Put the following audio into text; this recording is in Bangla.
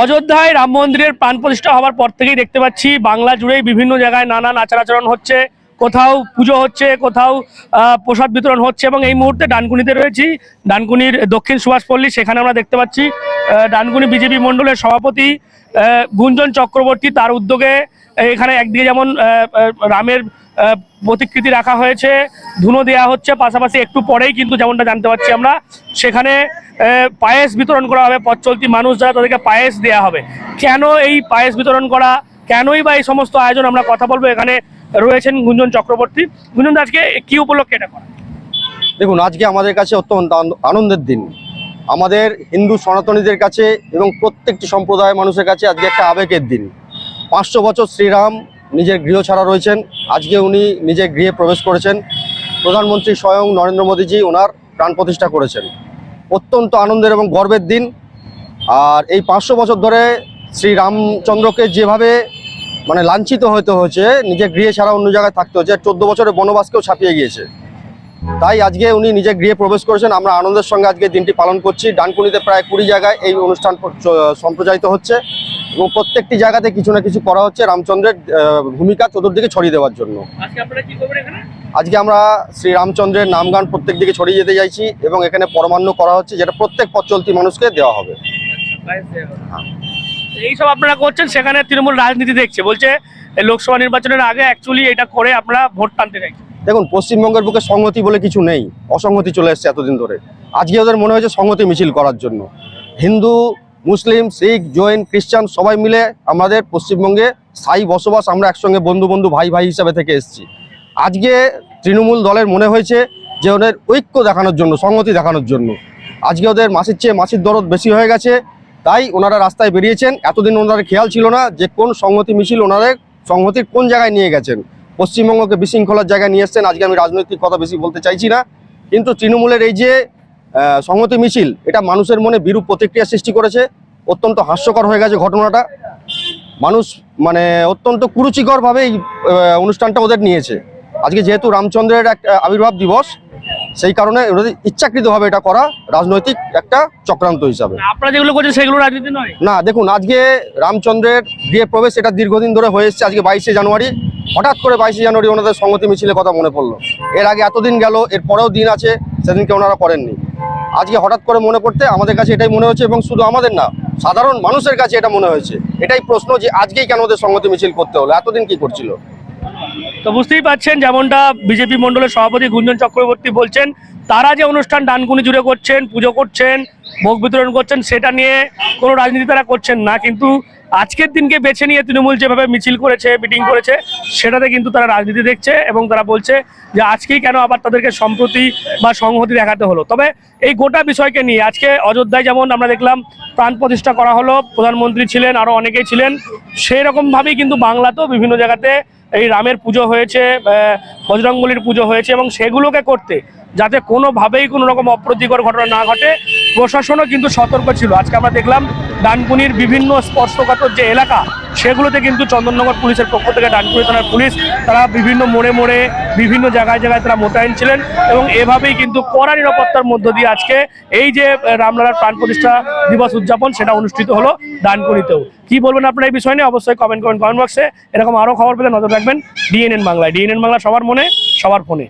অযোধ্যায় রাম মন্দিরের প্রাণ প্রতিষ্ঠা হওয়ার পর থেকেই দেখতে পাচ্ছি বাংলা জুড়েই বিভিন্ন জায়গায় নানান আচার আচরণ হচ্ছে। কোথাও পুজো হচ্ছে, কোথাও প্রসাদ বিতরণ হচ্ছে এবং এই মুহূর্তে ডানকুনিতে রয়েছি। ডানকুনির দক্ষিণ সুভাষপল্লী সেখানে আমরা দেখতে পাচ্ছি ডানকুনি বিজেপি মণ্ডলের সভাপতি গুঞ্জন চক্রবর্তী তার উদ্যোগে এখানে একদিকে যেমন রামের প্রতিকৃতি রাখা হয়েছে, ধুনো দেওয়া হচ্ছে, পাশাপাশি একটু পরেই কিন্তু যেমনটা জানতে পারছি আমরা, সেখানে পায়েস বিতরণ করা হবে, পথ চলতি মানুষ যারা তাদেরকে পায়েস দেওয়া হবে। কেন এই পায়েস বিতরণ করা? কেনই বা এই সমস্ত আয়োজন? আমরা কথা বলব। এখানে রয়েছেন গুঞ্জন চক্রবর্তী। গুঞ্জন আজকে কি উপলক্ষে এটা করা? দেখুন, আজকে আমাদের কাছে অত্যন্ত আন- আনন্দের দিন। আমাদের হিন্দু সনাতনীদের কাছে এবং প্রত্যেকটি সম্প্রদায়ের মানুষের কাছে আজকে একটা আবেগের দিন। পাঁচশো বছর শ্রীরাম নিজের গৃহ ছাড়া রয়েছেন। আজকে উনি নিজের গৃহে প্রবেশ করেছেন। প্রধানমন্ত্রী স্বয়ং নরেন্দ্র মোদীজি ওনার প্রাণ প্রতিষ্ঠা করেছেন। অত্যন্ত আনন্দের এবং গর্বের দিন। আর এই পাঁচশো বছর ধরে শ্রী রামচন্দ্রকে যেভাবে মানে লাঞ্ছিত হতে হয়েছে, নিজের গৃহে ছাড়া অন্য জায়গায় থাকতে হচ্ছে চোদ্দ বছরের বনবাসকেও ছাপিয়ে গিয়েছে। তাই আজকে উনি নিজের গৃহে প্রবেশ করেছেন। আমরা আনন্দের সঙ্গে আজকে দিনটি পালন করছি। ডানকুনিতে প্রায় কুড়ি জায়গায় এই অনুষ্ঠান সম্প্রচারিত হচ্ছে। এবং প্রত্যেকটি জায়গাতে কিছু না কিছু করা হচ্ছে রামচন্দ্রের ভূমিকা চতুর্দিকে ছড়িয়ে দেওয়ার জন্য। আজকে আমরা শ্রী রামচন্দ্রের নামগান প্রত্যেক দিকে ছড়িয়ে যেতে চাইছি এবং এখানে পরমান্ন করা হচ্ছে যেটা প্রত্যেক পথ চলতি মানুষকে দেওয়া হবে। এইসব আপনারা করছেন সেখানে তৃণমূল রাজনীতি দেখছে। বলছে লোকসভা নির্বাচনের আগে অ্যাকচুয়ালি এটা করে আপনারা ভোট টানতে চাইছেন। দেখুন পশ্চিমবঙ্গের বুকে সংহতি বলে কিছু নেই। অসংহতি চলে এসছে এতদিন ধরে। আজকে ওদের মনে হয়েছে সংহতি মিছিল করার জন্য। হিন্দু মুসলিম, শিখ, জৈন, খ্রিস্টান সবাই মিলে আমাদের পশ্চিমবঙ্গে স্থায়ী বসবাস আমরা একসঙ্গে বন্ধু বন্ধু ভাই ভাই হিসাবে থেকে এসেছি। আজকে তৃণমূল দলের মনে হয়েছে যে ওদের ঐক্য দেখানোর জন্য, সংহতি দেখানোর জন্য। আজকে ওদের মাসির চেয়ে মাসির দরদ বেশি হয়ে গেছে, তাই ওনারা রাস্তায় বেরিয়েছেন। এতদিন ওনাদের খেয়াল ছিল না যে কোন সংহতি মিছিল ওনাদের সংহতির কোন জায়গায় নিয়ে গেছেন। পশ্চিমবঙ্গকে বিশৃঙ্খলার জায়গায় নিয়ে এসছেন। আজকে আমি রাজনৈতিক কথা বেশি বলতে চাইছি না। কিন্তু তৃণমূলের এই যে সংহতি মিছিল এটা মানুষের মনে বিরূপ প্রতিক্রিয়া সৃষ্টি করেছে। অত্যন্ত হাস্যকর হয়ে গেছে ঘটনাটা। মানুষ মানে অত্যন্ত কুরুচিকরভাবে এই অনুষ্ঠানটা ওদের নিয়েছে। আজকে যেহেতু রামচন্দ্রের এক আবির্ভাব দিবস সেই কারণে ইচ্ছাকৃতভাবে এটা করা রাজনৈতিক একটা চক্রান্ত হিসাবে। আপনারা যেগুলো করছেন সেগুলো রাজনীতি নয়? না দেখুন আজকে রামচন্দ্রের গৃহে প্রবেশ এটা দীর্ঘদিন ধরে হয়ে এসছে আজকে বাইশে জানুয়ারি। হঠাৎ করে বাইশে জানুয়ারি ওনাদের সংহতি মিছিলের কথা মনে পড়ল। এর আগে এতদিন গেল এর পরেও দিন আছে সেদিনকে ওনারা করেননি। আজকে হঠাৎ করে মনে পড়তে আমাদের কাছে এটাই মনে হয়েছে এবং শুধু আমাদের না, সাধারণ মানুষের কাছে এটা মনে হয়েছে। এটাই প্রশ্ন যে আজকেই কেন ওদের সংগতি মিছিল করতে হলো? এতদিন কি করছিল? তো বুঝতেই পারছেন যেমনটা বিজেপি মণ্ডলের সভাপতি গুঞ্জন চক্রবর্তী বলছেন, তারা যে অনুষ্ঠান ডানকুনি জুড়ে করছেন, পুজো করছেন, ভোগ বিতরণ করছেন, সেটা নিয়ে কোনো রাজনীতি তারা করছেন না। কিন্তু আজকের দিনকে বেছে নিয়ে তৃণমূল যেভাবে মিছিল করেছে, মিটিং করেছে, সেটাতে কিন্তু তারা রাজনীতি দেখছে এবং তারা বলছে যে আজকেই কেন আবার তাদেরকে সম্প্রতি বা সংহতি দেখাতে হলো। তবে এই গোটা বিষয়কে নিয়ে আজকে অযোধ্যায় যেমন আমরা দেখলাম, প্রাণ প্রতিষ্ঠা করা হলো, প্রধানমন্ত্রী ছিলেন আরও অনেকেই ছিলেন সেই রকমভাবেই কিন্তু বাংলাতেও বিভিন্ন জায়গাতে এই রামের পুজো হয়েছে বজরঙ্গলির পুজো হয়েছে এবং সেগুলোকে করতে যাতে কোনোভাবেই কোনো রকম অপ্রীতিকর ঘটনা না ঘটে। প্রশাসনও কিন্তু সতর্ক ছিল। আজকে আমরা দেখলাম ডানকুনির বিভিন্ন স্পর্শকাতর যে এলাকা, সেগুলোতে কিন্তু চন্দননগর পুলিশের পক্ষ থেকে ডানকুনি থানার পুলিশ, তারা বিভিন্ন মোড়ে মোড়ে, বিভিন্ন জায়গায় জায়গায় তারা মোতায়েন ছিলেন এবং এভাবেই কিন্তু কড়া নিরাপত্তার মধ্য দিয়ে আজকে এই যে রামলালার প্রাণ প্রতিষ্ঠা দিবস উদযাপন, সেটা অনুষ্ঠিত হলো ডানকুনিতেও। কি বলবেন আপনারা এই বিষয় নিয়ে? অবশ্যই কমেন্ট করেন কমেন্ট বক্সে এরকম আরও খবর পেলে নজর রাখবেন। ডিএনএন বাংলায়। ডিএনএন বাংলা সবার মনে, সবার ফোনে।